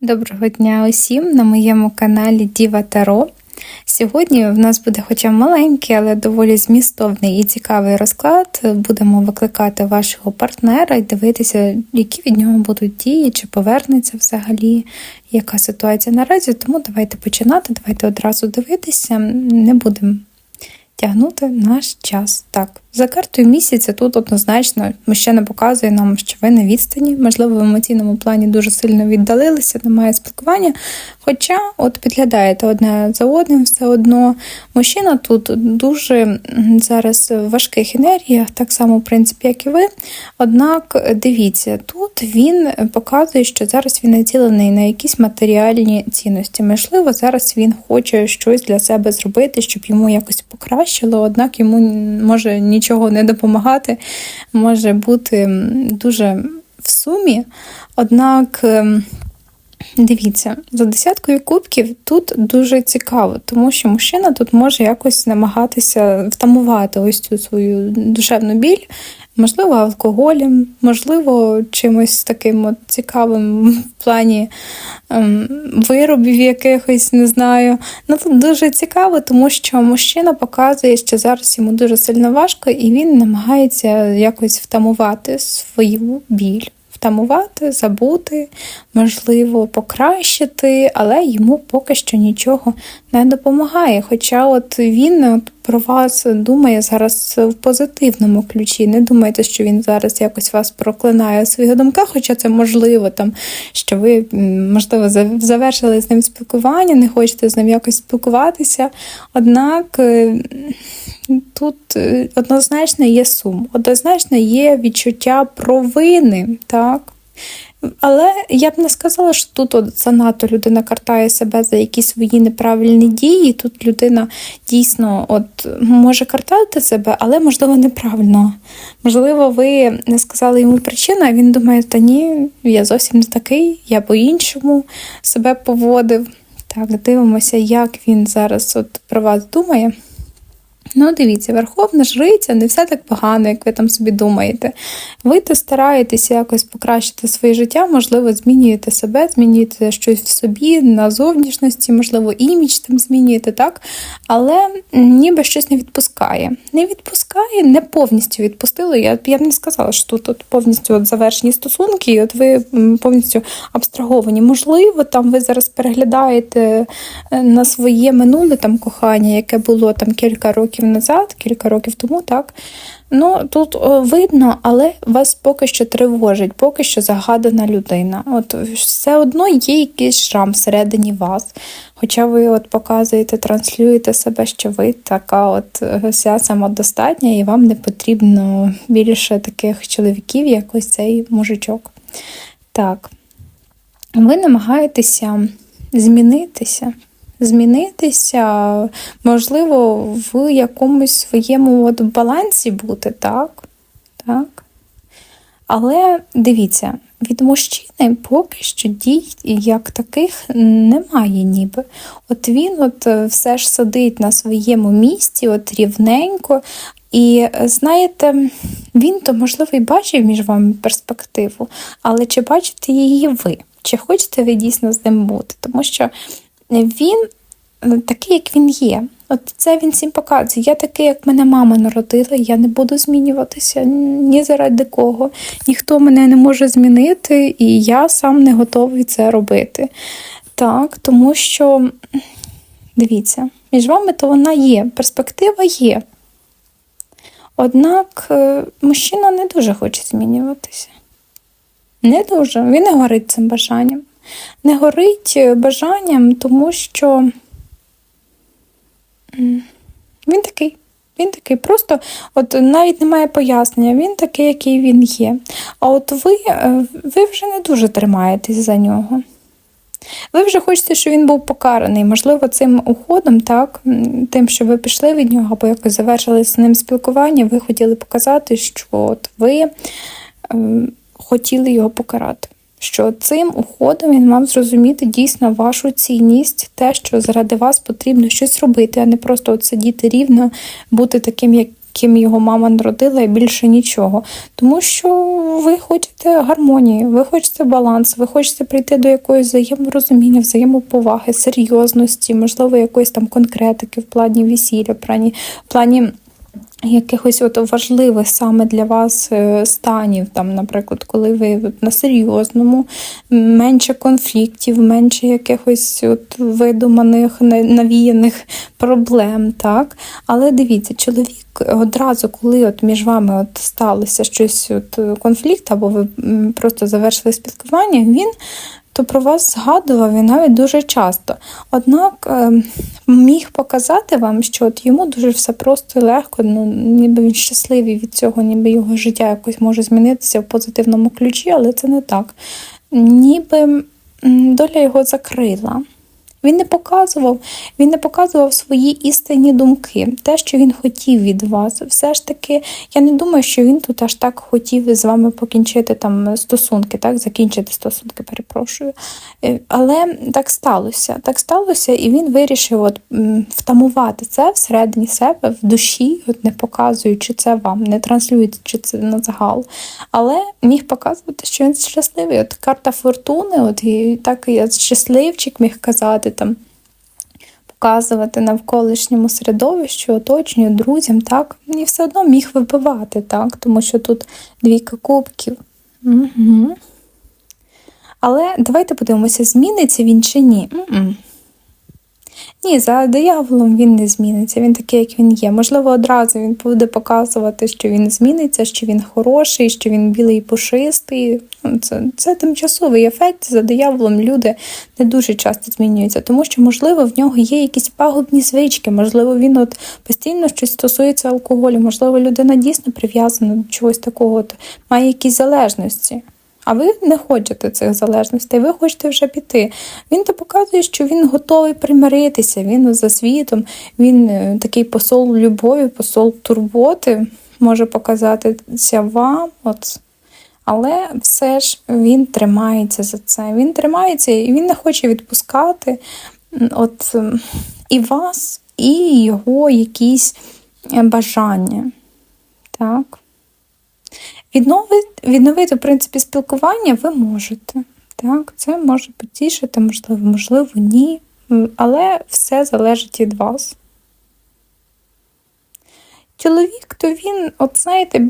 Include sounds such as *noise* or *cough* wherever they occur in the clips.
Доброго дня усім на моєму каналі Діва Таро. Сьогодні в нас буде, хоча маленький, але доволі змістовний і цікавий розклад. Будемо викликати вашого партнера і дивитися, які від нього будуть дії, чи повернеться взагалі, яка ситуація наразі. Тому давайте починати, давайте одразу дивитися, не будемо тягнути наш час. Так, за картою місяця тут однозначно мужчина показує нам, що ви на відстані, можливо, в емоційному плані дуже сильно віддалилися, немає спілкування. Хоча, от підглядаєте одне за одним, все одно мужчина тут дуже зараз в важких енергіях, так само, в принципі, як і ви. Однак дивіться, тут він показує, що зараз він націлений на якісь матеріальні цінності. Можливо, зараз він хоче щось для себе зробити, щоб йому якось покращило, однак йому може нічого не допомагати, може бути дуже в сумі. Однак. Дивіться, за десяткою кубків тут дуже цікаво, тому що мужчина тут може якось намагатися втамувати ось цю свою душевну біль, можливо, алкоголем, можливо, чимось таким от цікавим в плані ем, виробів якихось, не знаю. Ну тут дуже цікаво, тому що мужчина показує, що зараз йому дуже сильно важко, і він намагається якось втамувати свою біль втамувати, забути, можливо, покращити, але йому поки що нічого не допомагає. Хоча от він от про вас думає зараз в позитивному ключі. Не думайте, що він зараз якось вас проклинає у своїх думках, хоча це можливо, там, що ви, можливо, завершили з ним спілкування, не хочете з ним якось спілкуватися. Однак е, тут е, однозначно є сум, однозначно є відчуття провини, так? Але я б не сказала, що тут от занадто людина картає себе за якісь свої неправильні дії. Тут людина дійсно от може картати себе, але можливо неправильно. Можливо, ви не сказали йому причину, а він думає, та ні, я зовсім не такий, я по-іншому себе поводив. Так, дивимося, як він зараз от про вас думає. Ну, дивіться, верховна жриця не все так погано, як ви там собі думаєте. Ви то стараєтеся якось покращити своє життя, можливо, змінюєте себе, змінюєте щось в собі, на зовнішності, можливо, імідж там змінюєте, так? Але ніби щось не відпускає. Не відпускає, не повністю відпустило. Я, я б не сказала, що тут от повністю от завершені стосунки, і от ви повністю абстраговані. Можливо, там ви зараз переглядаєте е, на своє минуле там кохання, яке було там кілька років назад, кілька років тому, так. Ну тут о, видно, але вас поки що тривожить, поки що загадана людина. От все одно є якийсь шрам всередині вас. Хоча ви от показуєте, транслюєте себе, що ви така от е, вся самодостатня, і вам не потрібно більше таких чоловіків, як ось цей мужичок. Так, ви намагаєтеся змінитися. Змінитися, можливо, в якомусь своєму от балансі бути, так? Так. Але дивіться, від мужчини поки що дій як таких немає ніби. От він от все ж сидить на своєму місці, от рівненько. І знаєте, він то, можливо, і бачив між вами перспективу, але чи бачите її ви? Чи хочете ви дійсно з ним бути? Тому що він е, такий, як він є. От це він всім показує. Я такий, як мене мама народила, я не буду змінюватися ні заради кого. Ніхто мене не може змінити, і я сам не готовий це робити. Так, тому що, дивіться, між вами то вона є, перспектива є. Однак е, мужчина не дуже хоче змінюватися. Не дуже. Він не горить цим бажанням. Не горить е, бажанням, тому що він такий. Він такий, просто от навіть немає пояснення, він такий, який він є. А от ви, е, ви вже не дуже тримаєтесь за нього. Ви вже хочете, щоб він був покараний. Можливо, цим уходом, так, тим, що ви пішли від нього, або якось завершили з ним спілкування, ви хотіли показати, що от ви е, хотіли його покарати. Що цим уходом він мав зрозуміти дійсно вашу цінність, те, що заради вас потрібно щось робити, а не просто от сидіти рівно, бути таким, як, ким його мама народила, і більше нічого. Тому що ви хочете гармонії, ви хочете баланс, ви хочете прийти до якогось взаєморозуміння, взаємоповаги, серйозності, можливо, якоїсь там конкретики в плані весілля, в плані, в плані якихось от важливих саме для вас е, станів, там, наприклад, коли ви на серйозному, менше конфліктів, менше якихось от видуманих, на- навіяних проблем, так? Але дивіться, чоловік одразу, коли от між вами от сталося щось от конфлікт, або ви просто завершили спілкування, він то про вас згадував і навіть дуже часто. Однак е, міг показати вам, що от йому дуже все просто і легко, ну ніби він щасливий від цього, ніби його життя якось може змінитися в позитивному ключі, але це не так. Ніби доля його закрила. Він не показував, він не показував свої істинні думки, те, що він хотів від вас. Все ж таки, я не думаю, що він тут аж так хотів з вами покінчити там стосунки, так, закінчити стосунки, перепрошую. Е, Але так сталося. Так сталося, і він вирішив от, втамувати це всередині себе, в душі, от не показуючи це вам, не транслюючи це на загал. Але міг показувати, що він щасливий. От карта фортуни, от і так я щасливчик міг казати там. Показувати навколишньому середовищу, оточенню, друзям, так, і все одно міг вибивати, так, тому що тут двійка кубків. Угу. Але давайте подивимося, зміниться він чи ні. М-м. Ні, за дияволом він не зміниться, він такий, як він є. Можливо, одразу він буде показувати, що він зміниться, що він хороший, що він білий і пушистий. Ну, Це, це тимчасовий ефект. За дияволом люди не дуже часто змінюються, тому що, можливо, в нього є якісь пагубні звички, можливо, він от постійно щось стосується алкоголю, можливо, людина дійсно прив'язана до чогось такого, от, має якісь залежності. А ви не хочете цих залежностей, ви хочете вже піти. Він то показує, що він готовий примиритися, він за світом, він е, такий посол любові, посол турботи може показатися вам. От. Але все ж він тримається за це. Він тримається і він не хоче відпускати от, ем, і вас, і його якісь е, бажання. Так. Відновити, відновити, в принципі, спілкування ви можете. Так, це може потішити, можливо, можливо, ні. Але все залежить від вас. Чоловік, то він, от знаєте,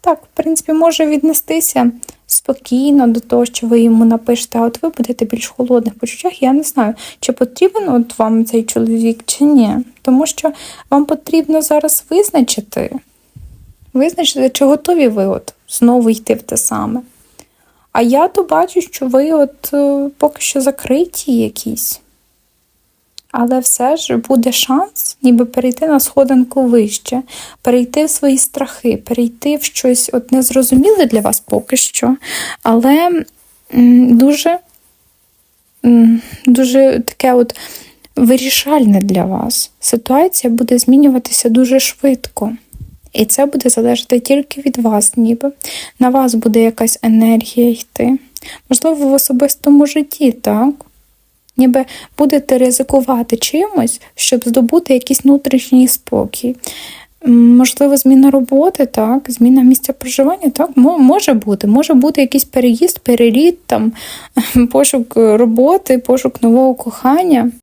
так, в принципі, може віднестися спокійно до того, що ви йому напишете, а от ви будете більш холодних почуттях. Я не знаю, чи потрібен от вам цей чоловік, чи ні. Тому що вам потрібно зараз визначити, визначити, чи готові ви от знову йти в те саме. А я то бачу, що ви от е, поки що закриті якісь. Але все ж буде шанс, ніби перейти на сходинку вище, перейти в свої страхи, перейти в щось от незрозуміле для вас поки що, але дуже, дуже таке от вирішальне для вас. Ситуація буде змінюватися дуже швидко. І це буде залежати тільки від вас, ніби. На вас буде якась енергія йти. Можливо, в особистому житті, так? Ніби будете ризикувати чимось, щоб здобути якийсь внутрішній спокій. Можливо, зміна роботи, так, зміна місця проживання, так, може бути. Може бути якийсь переїзд, перерід, там, *laughs* пошук роботи, пошук нового кохання.